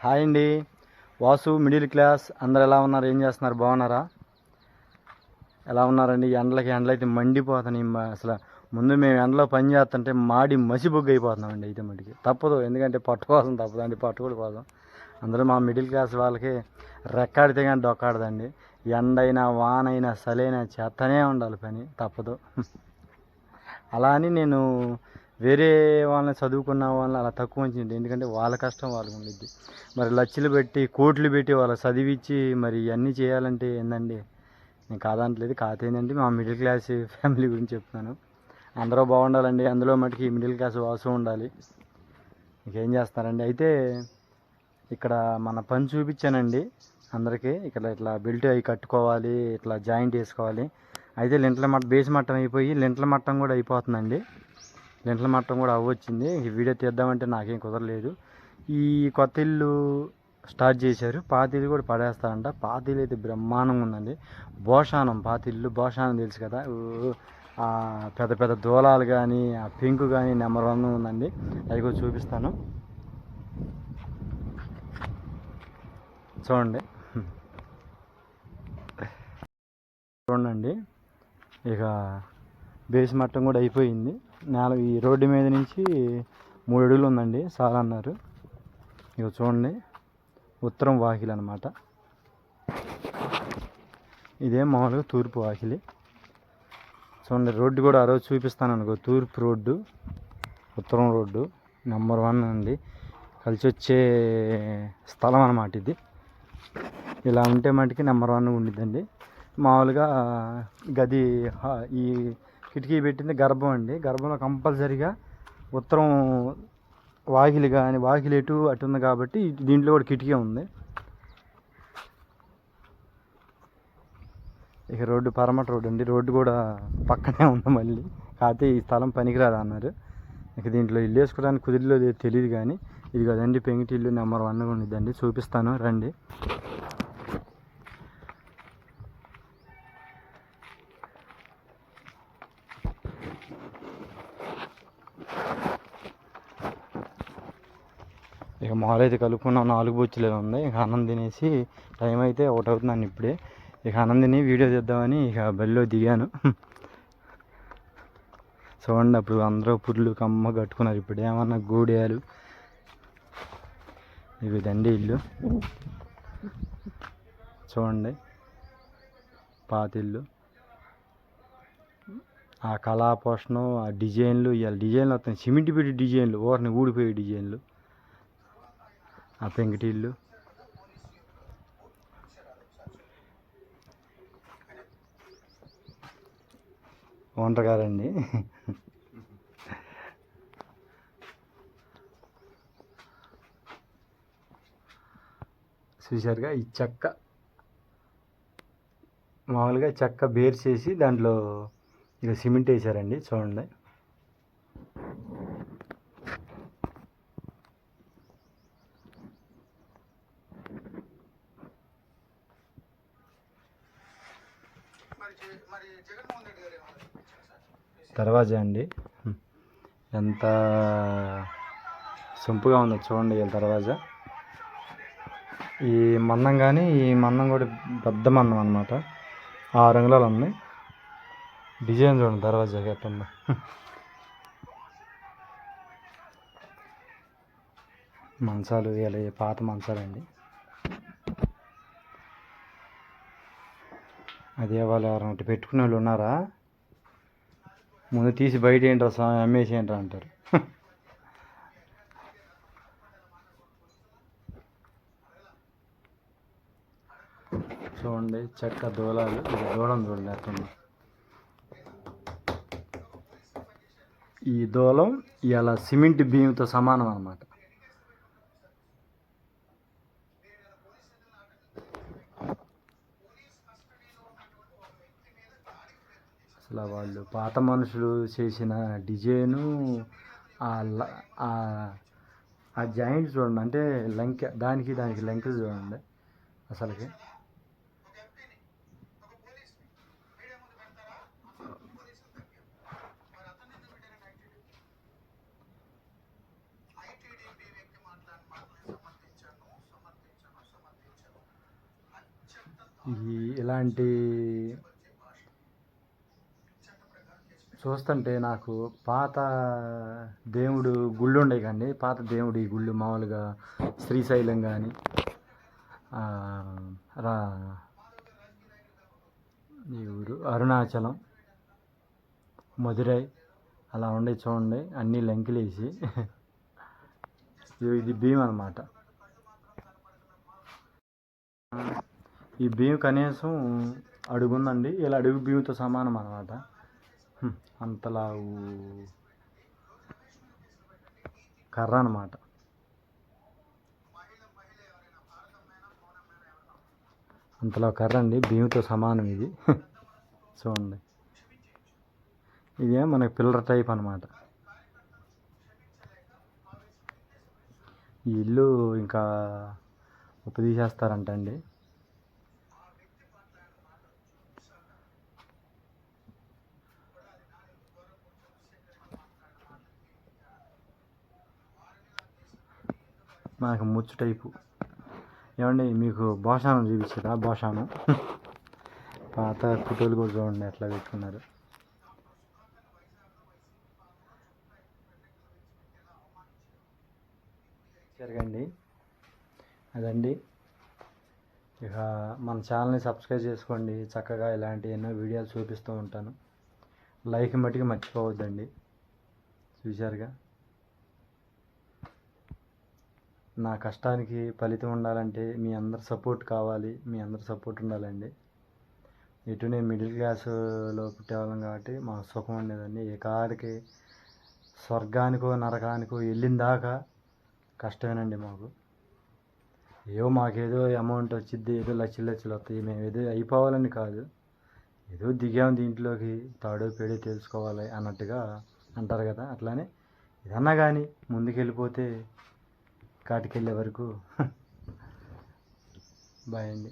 Hi అండి. Vasu middle class. అందరు ఎలా ఉన్నారు? ఏం చేస్తున్నారు? బాగున్నారా? ఎలా ఉన్నారండి? ఎండలకి ఎండలు అయితే మండిపోతున్నాయి. అసలు ముందు మేము ఎండలో పని చేస్తుంటే మాడి మసిబొగ్గు అయిపోతున్నామండి అయితే మటుకి. తప్పదు. ఎందుకంటే పట్టు కోసం తప్పదు. అండి పట్టుకోడు కోసం అందులో మా మిడిల్ క్లాస్ వాళ్ళకి రెక్కాడితే కానీ డొక్కాడదండి. ఎండైనా వానైనా సలైనా చేస్తూనే ఉండాలి పని. తప్పదు. అలా అని నేను వేరే వాళ్ళని చదువుకున్న వాళ్ళని అలా తక్కువ ఉంచింది. ఎందుకంటే వాళ్ళ కష్టం వాళ్ళకు ఉండిద్ది. మరి లక్షలు పెట్టి కోట్లు పెట్టి వాళ్ళ చదివించి మరి ఇవన్నీ చేయాలంటే ఏందండి? నేను కాదంటలేదు. కాదేంటంటే మా మిడిల్ క్లాస్ ఫ్యామిలీ గురించి చెప్తున్నాను. అందరూ బాగుండాలండి. అందులో మటుకి మిడిల్ క్లాస్ వాసు ఉండాలి. ఇంకేం చేస్తారండి? అయితే ఇక్కడ మన పని చూపించానండి అందరికీ. ఇక్కడ ఇట్లా బెల్ట్ అవి కట్టుకోవాలి ఇట్లా జాయింట్ వేసుకోవాలి. అయితే లింట్ల మట్టం బేస్ మట్టం అయిపోయి లింట్ల మట్టం కూడా అయిపోతుందండి. లింట్ల మట్టం కూడా అవ్వచ్చింది. ఈ వీడియో తీద్దామంటే నాకేం కుదరలేదు. ఈ కొత్త ఇల్లు స్టార్ట్ చేశారు. పాత ఇల్లు కూడా పడేస్తారంట. పాత ఇల్లు అయితే బ్రహ్మాండంగా ఉందండి. భోషానం పాత ఇల్లు భోషానం తెలుసు కదా. ఆ పెద్ద పెద్ద దూలాలు కానీ ఆ పింక్ కానీ నెంబర్ వన్ ఉందండి. అది కూడా చూపిస్తాను. చూడండి. చూడండి. ఇక బేస్ మట్టం కూడా అయిపోయింది. నేల ఈ రోడ్డు మీద నుంచి మూడు అడుగులు ఉందండి. సార్ అన్నారు. ఇక చూడండి. ఉత్తరం వాకిలి అనమాట ఇదే మామూలుగా తూర్పు వాకిలి. చూడండి రోడ్డు కూడా ఆ రోజు చూపిస్తాను అనుకో. తూర్పు రోడ్డు ఉత్తరం రోడ్డు నెంబర్ వన్ అండి. కలిసి వచ్చే స్థలం అనమాట ఇది. ఇలా ఉంటే మటుకి నెంబర్ వన్ ఉండిద్దండి. మామూలుగా గది ఈ కిటికీ పెట్టింది గర్భం అండి. గర్భంలో కంపల్సరిగా ఉత్తరం వాకిలి కానీ వాకిలి ఎటు అటు ఉంది కాబట్టి దీంట్లో కూడా కిటికీ ఉంది. ఇక రోడ్డు పరమట రోడ్డు అండి. రోడ్డు కూడా పక్కనే ఉంది మళ్ళీ. కాకపోతే ఈ స్థలం పనికిరాదు అన్నారు. ఇక దీంట్లో ఇల్లు వేసుకోవడానికి కుదిరిలో తెలియదు కానీ ఇది కదండి పెంగిటి ఇల్లు నెంబర్ వన్గా ఉండిద్దండి చూపిస్తాను రండి. ఇక మాల్ అయితే కలుపుకున్నాం. నాలుగు బొచ్చులే ఉంది. ఇక అన్నం తినేసి టైం అయితే ఒకటి అవుతున్నాను ఇప్పుడే. ఇక అన్నం వీడియో తీద్దామని ఇక బరిలో దిగాను. చూడండి అప్పుడు అందరూ పుర్లు కమ్మ కట్టుకున్నారు ఇప్పుడు. ఏమన్నా గూడేయాలు. ఇవి దండి ఇల్లు. చూడండి. పాత ఇల్లు. ఆ కళాపోషణం ఆ డిజైన్లు ఇవాళ డిజైన్లు వస్తాయి సిమెంట్ పెట్టి డిజైన్లు. ఓరిని ఊడిపోయే డిజైన్లు. ఆ పెంకుటిల్లు. ఓనర్ గారండి చూశారుగా ఈ చెక్క. మామూలుగా చెక్క బేర్ చేసి దాంట్లో ఇక సిమెంట్ వేసారండి చూడండి. దర్వాజా అండి. ఎంత సొంపుగా ఉందో చూడండి ఈ దర్వాజా ఈ మన్నం కానీ ఈ మన్నం కూడా పెద్ద మన్నం అనమాట ఆరు రంగులలో ఉంది డిజైన్ చూడండి దర్వాజా ఎట్టుందో మంచాలు ఇలా పాత మంచాలండి. అదే వాళ్ళు ఎవరైనా పెట్టుకునే వాళ్ళు ఉన్నారా? ముందు తీసి బయట ఏంట్రా స్వామి అమ్మేసి ఏంట్రా అంటారు. చూడండి చెక్క దూలాలు ఇది దూలం చూడండి అట్లా ఈ దూలం ఇలా సిమెంట్ బియ్యంతో సమానం అన్నమాట. అసలు వాళ్ళు పాత మనుషులు చేసిన డిజైను ఆ జాయింట్ చూడండి అంటే లంక దానికి దానికి లెంక్ చూడండి అసలుకి. ఈ ఇలాంటి చూస్తుంటే నాకు పాత దేవుడు గుళ్ళు ఉండేవి కానీ పాత దేవుడి గుళ్ళు మామూలుగా శ్రీశైలం కానీ రా ఈ ఊరు అరుణాచలం మధురై అలా ఉండే చూడండి. అన్నీ లంకిలేసి ఇది- ఇది భీమ్ అనమాట ఈ భీమ్ కనీసం అడుగుందండి. ఇలా అడుగు భీమ్తో సమానం అనమాట అంతలా ఊ- కర్ర అనమాట అంతలా కర్ర అండి. బియ్యంతో సమానం ఇది. చూడండి. ఇదే మనకి పిల్లర్ టైప్ అనమాట ఈ ఇల్లు ఇంకా ఉపదీసేస్తారంట అండి మనకు ముచ్చు టైపు. ఏమండి మీకు భోషానం చూపించరా? భోషానం. పాత ఫోటోలు కూడా చూడండి ఎట్లా పెట్టుకున్నారు. జరగండి. అదండి. ఇక మన ఛానల్ని సబ్స్క్రైబ్ చేసుకోండి. చక్కగా ఇలాంటి ఎన్నో వీడియోలు చూపిస్తూ ఉంటాను. లైక్ మట్టుకు మర్చిపోవద్దండి. చూశారుగా? నా కష్టానికి ఫలితం ఉండాలంటే మీ అందరి సపోర్ట్ కావాలి మీ అందరి సపోర్ట్ ఉండాలండి. ఇటు నేను మిడిల్ క్లాసులో పుట్టేవాళ్ళం కాబట్టి మాకు సుఖం ఉండేదండి. ఏ కాడికి స్వర్గానికో నరకానికో వెళ్ళిన దాకా కష్టమేనండి మాకు. ఏవో మాకేదో అమౌంట్ వచ్చిద్ది ఏదో లక్షలు లక్షలు వస్తాయి మేము ఏదో అయిపోవాలని కాదు. ఏదో దిగాం దీంట్లోకి తాడో పేడో తెలుసుకోవాలి అన్నట్టుగా అంటారు కదా అట్లానే ఏదన్నా కానీ ముందుకెళ్ళిపోతే కాటికెళ్ళే వరకు బాయ్ అండి